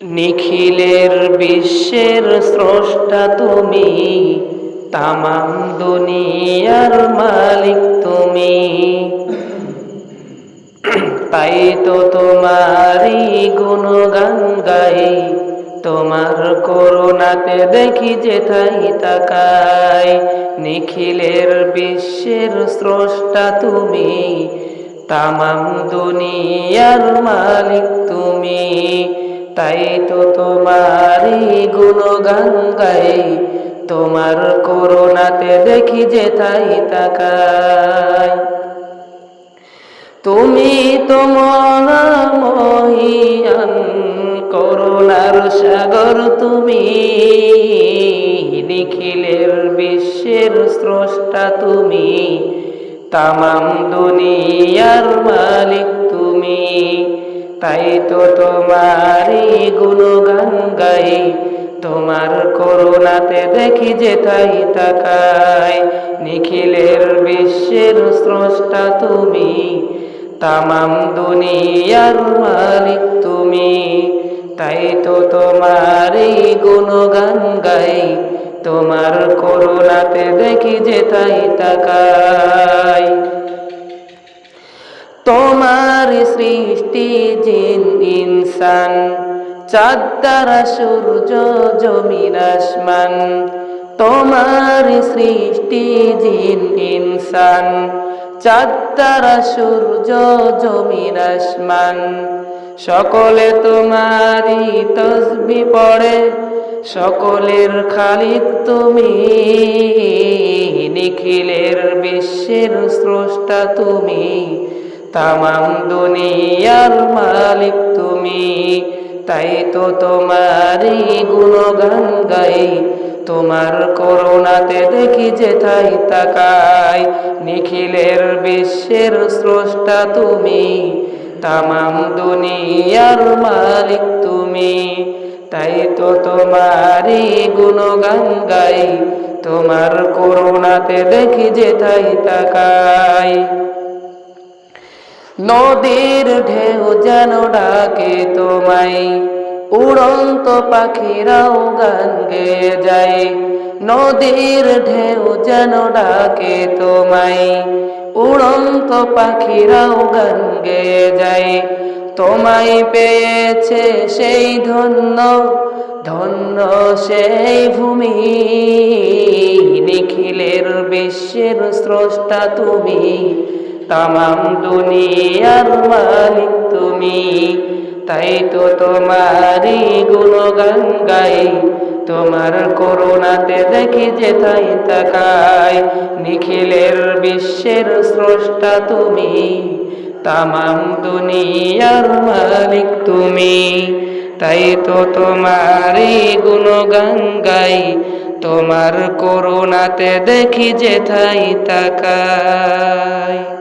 নিখিলের বিশ্বের স্রষ্টা তুমি, তামাম দুনিয়ার মালিক তুমি। তাই তো তোমারই গুণগান গাই, তোমার করুণাতে দেখি যে তাই তাকাই। নিখিলের বিশ্বের স্রষ্টা তুমি, তামাম দুনিয়ার মালিক তুমি। তাই তো তোমারই গুণগান গাই। তোমার করোনাতে দেখি যে তাই তাকাই। তুমি তো মহামহিয়ান, করুণার সাগর তুমি। নিখিলের বিশ্বের স্রষ্টা তুমি। তামাম দুনিয়ার মালিক তাই তো তোমারই গুণগান গাই। তোমার করুণাতে দেখি যে তাই তাকাই। নিখিলের বিশ্বের স্রষ্টা তুমি, তামাম দুনিয়ার মালিক তুমি। তাই তো তোমারই গুণগান গাই। তোমার করুণাতে দেখি যে তাই তাকাই। তোমার সৃষ্টি জিন, ইনসান। চাঁদ দ্বারা সূর্য আসমান। তোমার সৃষ্টি জিন, ইনসান। চাঁদ দ্বারা সূর্য, জমিন, আসমান। সকলে তোমারই তসবি পড়ে, সকলের খালিক তুমি। নিখিলের বিশ্বের স্রষ্টা তুমি। তামাম দুনিয়ার মালিক তুমি। তাই তো তোমারই গুণগান গাই। তোমার করুণাতে দেখি যে তাই তাকাই। নিখিলের বিশ্বের স্রষ্টা তুমি। তামাম দুনিয়ার মালিক তুমি। তাই তো তোমারই গুণগান গাই। তোমার করুণাতে দেখি যে তাই তাকাই। নদীর ঢেউ যেন ডাকে তোমায়, উড়ন্ত পাখিরাও গান গে যায়। নদীর ঢেউ যেন ডাকে তোমায়, উড়ন্ত পাখিরাও গান গে যায়। তোমায় পেয়েছে সেই ধন্য ধন্য সেই ভূমি, নিখিলের বিশ্বের স্রষ্টা তুমি। তামাম দুনিয়ার মালিক তুমি। তাই তো তোমারই গুণগান গাই। তোমার করুণাতে দেখি যে তাই তাকাই। নিখিলের বিশ্বের স্রষ্টা তুমি। তামাম দুনিয়ার মালিক তুমি। তাই তো তোমারই গুণগান গাই। তোমার করুণাতে দেখি যে তাই তাকাই।